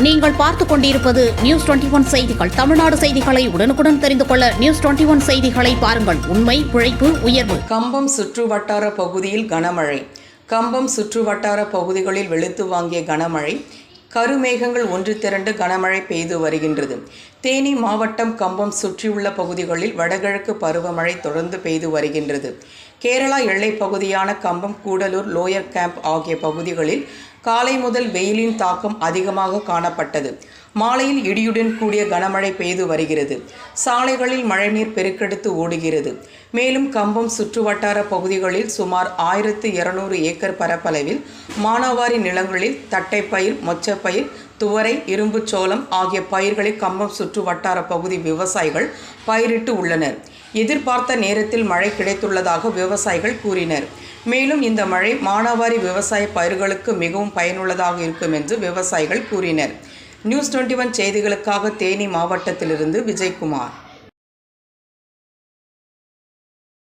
நீங்கள் பார்த்துக் கொண்டிருப்பது நியூஸ் டுவெண்டி ஒன் செய்திகள். தமிழ்நாடு செய்திகளை உடனுக்குடன் தெரிந்து கொள்ள நியூஸ் டுவெண்டி ஒன் செய்திகளை பாருங்கள். உண்மை உழைப்பு உயர்வு. கம்பம் சுற்றுவட்டார பகுதியில் கனமழை. கம்பம் சுற்றுவட்டார பகுதிகளில் வெளுத்து வாங்கிய கனமழை. கருமேகங்கள் ஒன்று திரண்டு கனமழை பெய்து வருகின்றது. தேனி மாவட்டம் கம்பம் சுற்றியுள்ள பகுதிகளில் வடகிழக்கு பருவமழை தொடர்ந்து பெய்து வருகின்றது. கேரளா எல்லைப் பகுதியான கம்பம் கூடலூர் லோயர் கேம்ப் ஆகிய பகுதிகளில் காலை முதல் வெயிலின் தாக்கம் அதிகமாக காணப்பட்டது. மாலையில் இடியுடன் கூடிய கனமழை பெய்து வருகிறது. சாலைகளில் மழைநீர் பெருக்கெடுத்து ஓடுகிறது. மேலும் கம்பம் சுற்றுவட்டார பகுதிகளில் சுமார் ஆயிரத்து இருநூறு ஏக்கர் பரப்பளவில் மானாவாரி நிலங்களில் தட்டைப்பயிர் மொச்சப்பயிர் துவரை இரும்புச் சோளம் ஆகிய பயிர்களை கம்பம் சுற்று வட்டார பகுதி விவசாயிகள் பயிரிட்டு உள்ளனர். எதிர்பார்த்த நேரத்தில் மழை கிடைத்துள்ளதாக விவசாயிகள் கூறினர். மேலும் இந்த மழை மானாவாரி விவசாய பயிர்களுக்கு மிகவும் பயனுள்ளதாக இருக்கும் என்று விவசாயிகள் கூறினர். நியூஸ் டுவெண்ட்டி ஒன் செய்திகளுக்காக தேனி மாவட்டத்திலிருந்து விஜயகுமார்.